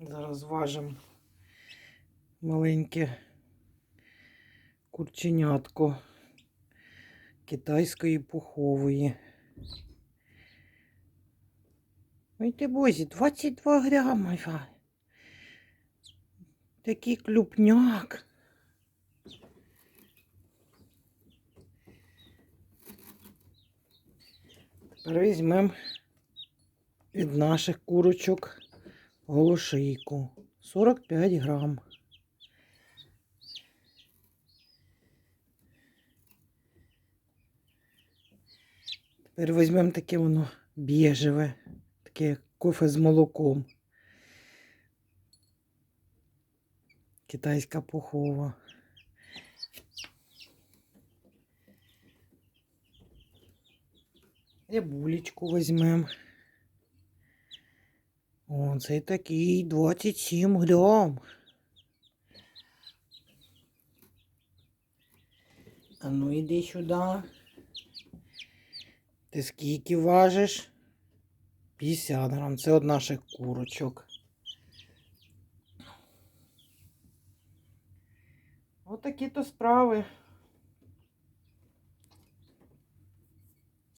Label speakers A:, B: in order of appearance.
A: Зараз важимо маленьке курченятко китайської пухової. Ой ти бозі, 22 грами. Ва. Такий клюпняк. Тепер візьмемо від наших курочок голошийку. 45 грам. Тепер візьмемо таке воно біжеве, таке кофе з молоком. Китайська пухова. Рябулечку візьмемо. О, цей такий 27 грам. А ну іди сюди. Ти скільки важиш? 50 грам. Це од наших курочок. Отакі то справи.